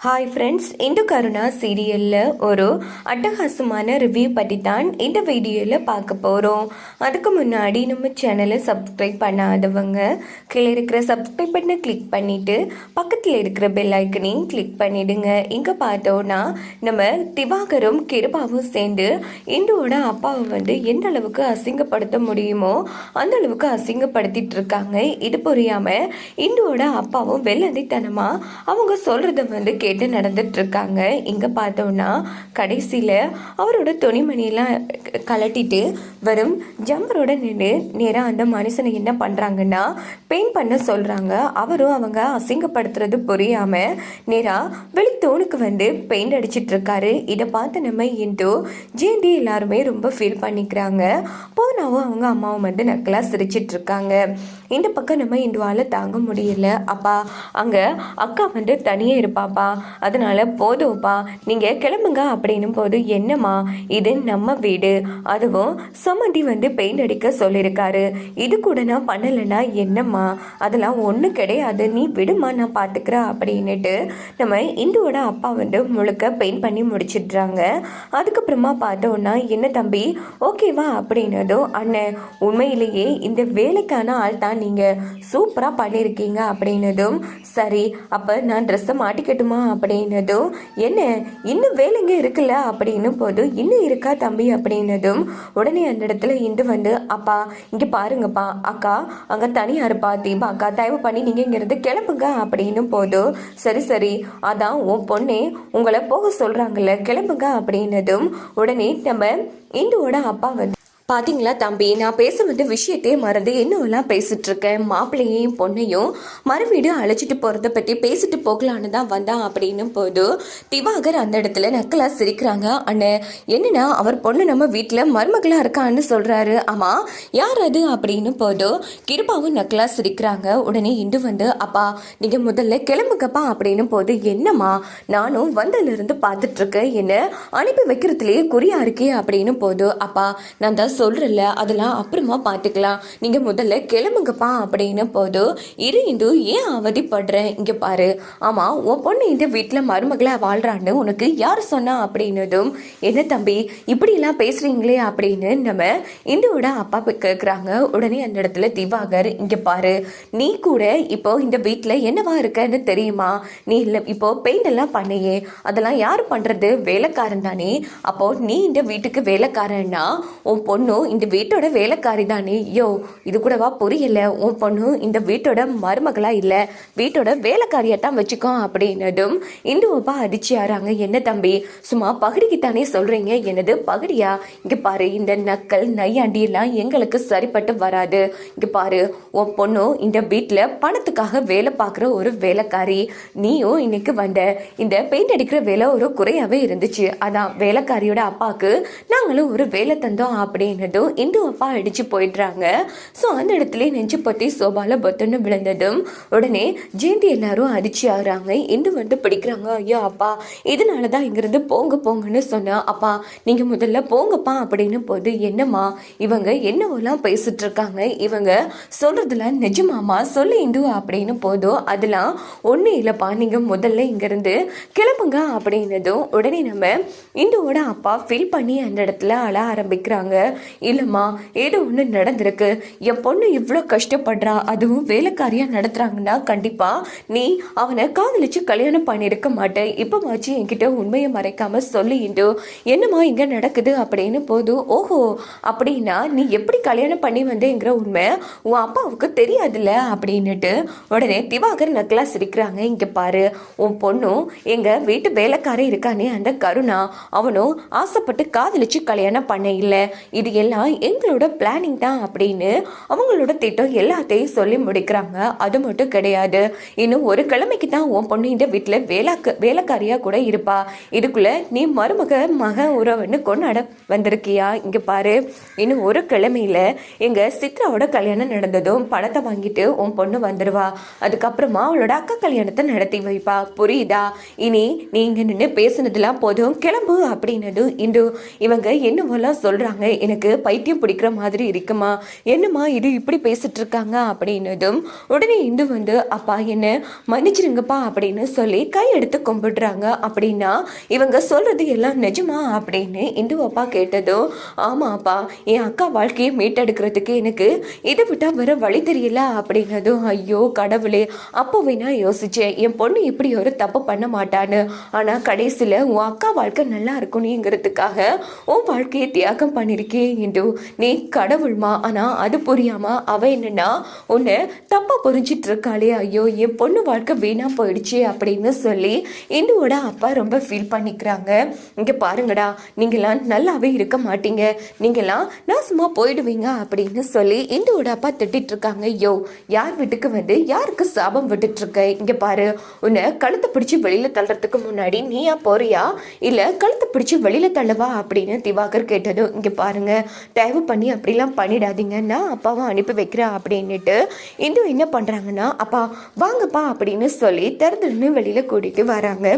Hi friends இந்த கருணா சீரியலில் ஒரு அட்டகாசமான ரிவ்யூ பற்றி தான் இந்த வீடியோவில் பார்க்க போகிறோம் அதுக்கு முன்னாடி நம்ம சேனலை சப்ஸ்கிரைப் பண்ணாதவங்க கீழே இருக்கிற சப்ஸ்கிரைப் பட்டனை கிளிக் பண்ணிவிட்டு பக்கத்தில் இருக்கிற பெல் ஐக்கனையும் கிளிக் பண்ணிவிடுங்க இங்கே பார்த்தோன்னா நம்ம திவாகரும் கிருபாவும் சேர்ந்து இந்துவோட அப்பாவை வந்து எந்த அளவுக்கு அசிங்கப்படுத்த முடியுமோ அந்த அளவுக்கு அசிங்கப்படுத்திட்டு இருக்காங்க. இது புரியாமல் இந்துவோட அப்பாவும் வெள்ளந்தித்தனமாக அவங்க சொல்கிறத வந்து கேட்டு நடந்துட்டு இருக்காங்க இங்கே பார்த்தோன்னா கடைசியில் அவரோட துணிமணியெல்லாம் க- வரும். ஜம்பரோட நின்று நேராக அந்த மனுஷனை என்ன பண்ணுறாங்கன்னா பெயிண்ட் பண்ண சொல்கிறாங்க அவரும் அவங்க அசிங்கப்படுத்துறது புரியாமல் நேராக வெளித்தோனுக்கு வந்து பெயிண்ட் அடிச்சிட்டு இருக்காரு இதை பார்த்து நம்ம இந்து ஜேண்டி எல்லாருமே ரொம்ப ஃபீல் பண்ணிக்கிறாங்க. போனாவும் அவங்க அம்மாவும் வந்து நக்கலாக சிரிச்சிட்டு இருக்காங்க இந்த பக்கம் நம்ம இந்துவால் தாங்க முடியல. அப்பா அங்கே அக்கா வந்து தனியாக இருப்பாப்பா. அதனால போதும்ப்பா நீங்கள் கிளம்புங்க அப்படின்னும் போது என்னம்மா இது நம்ம வீடு. அதுவும் சம்மந்தி வந்து பெயிண்ட் அடிக்க சொல்லியிருக்காரு. இது கூட நான் பண்ணலைன்னா என்னம்மா? அதெல்லாம் ஒன்றும் கிடையாது. நீ விடுமா நான் பார்த்துக்கிறேன் அப்படின்னுட்டு நம்ம இந்துவோட அப்பா வந்து முழுக்க பெயிண்ட் பண்ணி முடிச்சிடுறாங்க. அதுக்கப்புறமா பார்த்தோன்னா என்ன தம்பி ஓகேவா? அப்படின்னதும் அண்ணன் உண்மையிலேயே இந்த வேலைக்கான ஆள் தான் நீங்கள் சூப்பராக பண்ணியிருக்கீங்க அப்படின்னதும் சரி அப்போ நான் ட்ரெஸ்ஸை மாட்டிக்கட்டுமா? அப்படின்னதும் என்ன இன்னும் வேலைங்க இருக்குல்ல? அப்படின்னும் போது இன்னும் இருக்கா தம்பி? அப்படின்னதும் உடனே அந்த இடத்துல இந்து வந்து அப்பா இங்கே பாருங்கப்பா அக்கா அங்கே தனியாக இருப்பா தீபா அக்கா தயவு பண்ணி நீங்கள் இங்கேருந்து கிளம்புங்க. அப்படின்னும் போதும் சரி சரி அதான் உன் பொண்ணே உங்களை போக சொல்கிறாங்கல்ல கிளம்புங்க. அப்படின்னதும் உடனே நம்ம இந்துவோட அப்பா வந்து பாத்தீங்களா தம்பி நான் பேச வந்த விஷயத்தையே மறந்து என்னவெல்லாம் பேசிட்டு இருக்கேன் மாப்பிள்ளையையும் பொண்ணையும் மறுவீடு அழைச்சிட்டு போகிறத பத்தி பேசிட்டு போகலான்னு தான் வந்தான் அப்படின்னு போது திவாகர் அந்த இடத்துல நக்கலா சிரிக்கிறாங்க. அண்ணே என்னன்னா அவர் பொண்ணு நம்ம வீட்டுல மருமகளா இருக்கான்னு சொல்றாரு. ஆமா யார் அது? அப்படின்னு போது கிருபாவும் நக்கலா சிரிக்கிறாங்க. உடனே இண்டு வந்து அப்பா நீங்க முதல்ல கிளம்புங்கப்பா அப்படின்னு போது என்னம்மா நானும் வந்ததுல இருந்து பார்த்துட்டு இருக்கேன். என்ன அனுப்பி வைக்கிறதுலயே குறியா இருக்கே அப்படின்னு போது அப்பா நான் தான் சொல்றேன்ல அதெல்லாம் அப்புறமா பார்த்துக்கலாம் நீங்கள் முதல்ல கிளம்புங்கப்பா அப்படின்னு போது இரு இந்து ஏன் அவதிப்படுறேன் இங்கே பாரு. ஆமாம் உன் பொண்ணு இந்த வீட்டில் மருமகளாக வாழ்றான்னு உனக்கு யார் சொன்னா? அப்படின்னதும் என்ன தம்பி இப்படிலாம் பேசுகிறீங்களே அப்படின்னு நம்ம இந்துவோட அப்பா கேட்குறாங்க உடனே அந்த இடத்துல திவாகர் இங்கே பாரு. நீ கூட இப்போ இந்த வீட்டில் என்னவா இருக்கன்னு தெரியுமா? நீ இல்லை இப்போ பெயிண்ட் எல்லாம் பண்ணியே. அதெல்லாம் யார் பண்ணுறது வேலைக்காரன் தானே. அப்போ நீ இந்த வீட்டுக்கு வேலைக்காரன்னா உன் பொண்ணு பொண்ணும் இந்த வீட்டோட வேலைக்காரி தானே. யோ இது கூடவா புரியல. உன் பொண்ணு இந்த வீட்டோட மருமகளா இல்லை. வீட்டோட வேலைக்காரியாத்தான் வச்சுக்கோ அப்படின்னதும் இந்துவப்பா அடிச்சு ஆறாங்க என்ன தம்பி சும்மா பகடிக்கு தானே சொல்றீங்க? என்னது பகடியா? இங்க பாரு இந்த நக்கல் நையாண்டி எல்லாம் எங்களுக்கு சரிப்பட்டு வராது. இங்க பாரு உன் பொண்ணும் இந்த வீட்டில் பணத்துக்காக வேலை பார்க்குற ஒரு வேலைக்காரி. நீயும் இன்னைக்கு வந்த இந்த பெயிண்ட் அடிக்கிற வேலை ஒரு குறையாவே இருந்துச்சு. அதான் வேலைக்காரியோட அப்பாவுக்கு நாங்களும் ஒரு வேலை தந்தோம் அப்படின்னு அப்படின்னதும் இந்து அப்பா அடிச்சு போயிடுறாங்க. ஸோ அந்த இடத்துல நெஞ்சு பற்றி சோபால பொத்துன்னு விழுந்ததும் உடனே ஜெயந்தி எல்லாரும் அடிச்சு ஆகிறாங்க. இந்து வந்து பிடிக்கிறாங்க ஐயோ அப்பா இதனால தான் இங்கிருந்து போங்க போங்கன்னு சொன்னா அப்பா நீங்க முதல்ல போங்கப்பா அப்படின்னு போது என்னம்மா இவங்க என்னவெல்லாம் பேசிட்டு இருக்காங்க இவங்க சொல்றதுல நிஜமாமா சொல்லு இந்து அப்படின்னு போதும். அதெல்லாம் ஒன்றும் இல்லைப்பா நீங்கள் முதல்ல இங்கேருந்து கிளம்புங்க அப்படின்னதும் உடனே நம்ம இந்துவோட அப்பா ஃபீல் பண்ணி அந்த இடத்துல அழ ஆரம்பிக்கிறாங்க. இல்லைம்மா ஏதோ ஒன்று நடந்திருக்கு. என் பொண்ணு இவ்வளோ கஷ்டப்படுறா அதுவும் வேலைக்காரியாக நடத்துகிறாங்கன்னா கண்டிப்பாக நீ அவனை காதலிச்சு கல்யாணம் பண்ணியிருக்க மாட்டேன். இப்போ மாச்சு என்கிட்ட உண்மையை மறைக்காமல் சொல்லிட்டு என்னம்மா இங்கே நடக்குது அப்படின்னு போதும் ஓஹோ அப்படின்னா நீ எப்படி கல்யாணம் பண்ணி வந்தேங்கிற உண்மை உன் அப்பாவுக்கு தெரியாதுல்ல அப்படின்னுட்டு உடனே திவாகர் நக்கலா சிரிக்கிறாங்க. இங்கே பாரு உன் பொண்ணும் எங்கள் வீட்டு வேலைக்காரன் இருக்கானே அந்த கருணா அவனும் ஆசைப்பட்டு காதலிச்சு கல்யாணம் பண்ண இல்லை. இது எல்லாம் எங்களோட பிளானிங் தான் அப்படின்னு அவங்களோட திட்டம் எல்லாத்தையும் சொல்லி முடிக்கிறாங்க. அது மட்டும் கிடையாது. இன்னும் ஒரு கிழமைக்கு தான் உன் பொண்ணு இந்த வீட்டில் வேலைக்கு வேலைக்காரியாக கூட இருப்பா. இதுக்குள்ளே நீ மருமக மக உறவுன்னு கொண்டாட வந்திருக்கியா? இங்கே பாரு. இன்னும் ஒரு கிழமையில எங்கள் சித்ராவோட கல்யாணம் நடந்ததும் பணத்தை வாங்கிட்டு உன் பொண்ணு வந்துடுவா அதுக்கப்புறமா அவளோட அக்கா கல்யாணத்தை நடத்தி வைப்பா. புரியுதா? இனி நீங்கள் நின்று பேசுனதுலாம் போதும். கிளம்பு அப்படின்னதும் இன்று இவங்க என்னவெல்லாம் சொல்கிறாங்க எனக்கு எனக்கு பைத்தியம் பிடிக்கிற மாதிரி இருக்குமா? என்னம்மா இது இப்படி பேசிட்டு இருக்காங்க அப்படின்னதும் உடனே இந்து வந்து அப்பா என்ன மன்னிச்சிருங்கப்பா அப்படின்னு சொல்லி கை எடுத்து கும்பிடுறாங்க. அப்படின்னா இவங்க சொல்றது எல்லாம் நிஜமா? அப்படின்னு இந்து அப்பா கேட்டதும் ஆமாப்பா என் அக்கா வாழ்க்கையை மீட்டெடுக்கிறதுக்கு எனக்கு இதை விட்டா வர வழி தெரியல அப்படின்னதும் ஐயோ கடவுளே அப்போவே நான் யோசிச்சேன். என் பொண்ணு இப்படி ஒரு தப்பு பண்ண மாட்டான்னு. ஆனால் கடைசியில் உன் அக்கா வாழ்க்கை நல்லா இருக்கணுங்கிறதுக்காக உன் வாழ்க்கையை தியாகம் பண்ணிருக்கேன் இந்து நீ கடவுள்மா ஆனால் அது புரியாமா அவ என்னன்னா உன்னை தப்பாக புரிஞ்சிட்டு இருக்காளே ஐயோ என் பொண்ணு வாழ்க்கை வீணாக போயிடுச்சு அப்படின்னு சொல்லி இந்துவோட அப்பா ரொம்ப ஃபீல் பண்ணிக்கிறாங்க. இங்கே பாருங்கடா நீங்களாம் நல்லாவே இருக்க மாட்டீங்க. நீங்களாம் நான் சும்மா போயிடுவீங்க அப்படின்னு சொல்லி இந்துவோட அப்பா திட்டிட்டு இருக்காங்க யோ யார் வீட்டுக்கு வந்து யாருக்கு சாபம் விட்டுட்டு இருக்க இங்க பாரு உன்னை கழுத்தை பிடிச்சி வெளியில தள்ளுறதுக்கு முன்னாடி நீயா போறியா? இல்ல கழுத்தை பிடிச்சி வெளியில தள்ளவா அப்படின்னு திவாகர் கேட்டதும் இங்க பாருங்க தயவு பண்ணி அப்படிலாம் பண்ணிடாதீங்க. நான் அப்பாவை அனுப்பி வைக்கிறேன் அப்படின்னுட்டு இந்து என்ன பண்றாங்கன்னா அப்பா வாங்கப்பா அப்படின்னு சொல்லி திறந்துன்னு வெளியில கூட்டிகிட்டு வராங்க.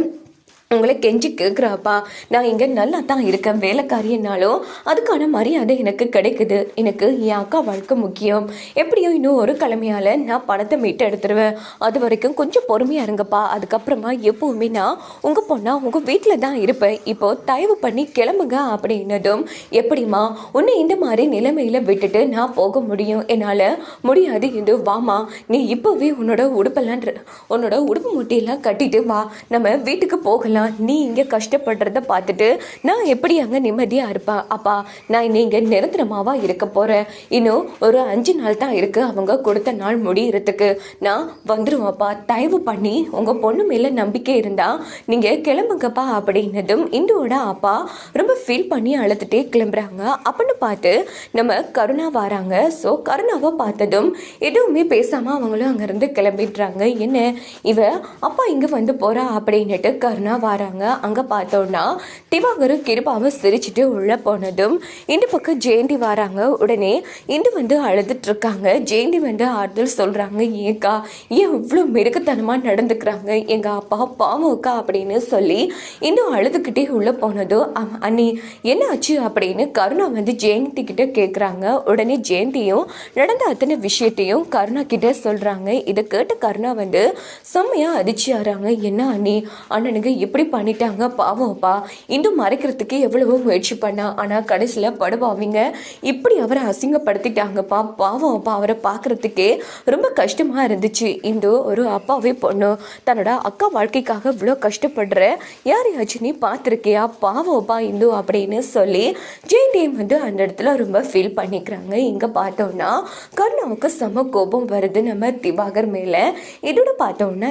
உங்களை கெஞ்சி கேட்குறாப்பா நான் இங்கே நல்லா தான் இருக்கேன் வேலைக்காரியனாலும் அதுக்கான மரியாதை எனக்கு கிடைக்குது. எனக்கு என் அக்கா வாழ்க்கை முக்கியம். எப்படியும் இன்னும் ஒரு கிழமையால் நான் பணத்தை மீட்டு எடுத்துருவேன். அது வரைக்கும் கொஞ்சம் பொறுமையாக இருங்கப்பா. அதுக்கப்புறமா எப்போவுமே நான் உங்கள் பொண்ணா உங்கள் வீட்டில் தான் இருப்பேன். இப்போது தயவு பண்ணி கிளம்புங்க அப்படின்னதும் எப்படிம்மா உன்னை இந்த மாதிரி நிலைமையில் விட்டுட்டு நான் போக முடியும்? என்னால் முடியாது. இது வாமா நீ இப்போவே உன்னோட உடுப்பெல்லாம் உன்னோட உடுப்பு முட்டையெல்லாம் கட்டிட்டு வா. நம்ம வீட்டுக்கு போகலாம். நீ இங்கே கஷ்டப்படுறத பார்த்துட்டு நான் எப்படி அங்கே நிம்மதியாக இருப்பேன் அப்பா நான் நீங்கள் நிரந்தரமாவாக இருக்க போகிறேன் இன்னும் ஒரு அஞ்சு நாள் தான் இருக்குது அவங்க கொடுத்த நாள் முடியறதுக்கு. நான் வந்துடுவேன்ப்பா தயவு பண்ணி உங்கள் பொண்ணு மேலே நம்பிக்கை இருந்தால் நீங்கள் கிளம்புங்கப்பா அப்படின்னதும் இந்துவோட அப்பா ரொம்ப ஃபீல் பண்ணி அழுதுகிட்டே கிளம்புறாங்க. அப்படின்னு பார்த்து நம்ம கருணா வராங்க. ஸோ கருணாவை பார்த்ததும் எதுவுமே பேசாமல் அவங்களும் அங்கேருந்து கிளம்பிடுறாங்க. என்ன? இவ அப்பா இங்கே வந்து போகிறா அப்படின்னுட்டு கருணா வராங்க. அங்கே பார்த்தோன்னா திவாகரும் கிருபாவை சிரிச்சிட்டு உள்ளே போனதும் இந்த பக்கம் ஜெயந்தி வராங்க. உடனே இந்து வந்து அழுதுட்டு இருக்காங்க ஜெயந்தி வந்து ஆறுதல் சொல்கிறாங்க ஏக்கா ஏன் இவ்வளோ மிருகத்தனமாக நடந்துக்கிறாங்க? எங்கள் அப்பா பாவம் அக்கா அப்படின்னு சொல்லி இன்னும் அழுதுகிட்டே உள்ளே போனதும் அம்- அண்ணி என்ன ஆச்சு அப்படின்னு கருணா வந்து ஜெயந்தி கிட்ட கேட்குறாங்க உடனே ஜெயந்தியும் நடந்த அத்தனை விஷயத்தையும் கருணா கிட்ட சொல்கிறாங்க இதை கேட்ட கருணா வந்து செம்மையாக அதிர்ச்சி ஆறாங்க என்ன அண்ணி அண்ணனுக்கு இப்படி பண்ணிட்டாங்க பாவம்ப்பா. இன்னும் மறைக்கிறதுக்கு எவ்வளவோ முயற்சி பண்ணா ஆனால் கடைசியில் படுபாவிங்க இப்படி அவரை அசிங்கப்படுத்திட்டாங்கப்பா. பாவம்ப்பா அவரை பார்க்கறதுக்கே ரொம்ப கஷ்டமாக இருந்துச்சு. இந்து ஒரு அப்பாவே பொண்ணு. தன்னோட அக்கா வாழ்க்கைக்காக இவ்வளோ கஷ்டப்படுற யாரையாச்சும் நீ பார்த்துருக்கியா? பாவம்ப்பா இந்து அப்படின்னு சொல்லி ஜெயந்தியம் வந்து அந்த இடத்துல ரொம்ப ஃபீல் பண்ணிக்கிறாங்க. இங்கே பார்த்தோம்னா கருணாவுக்கு செம கோபம் வருது நம்ம திவாகர் மேலே. இதோட பார்த்தோம்னா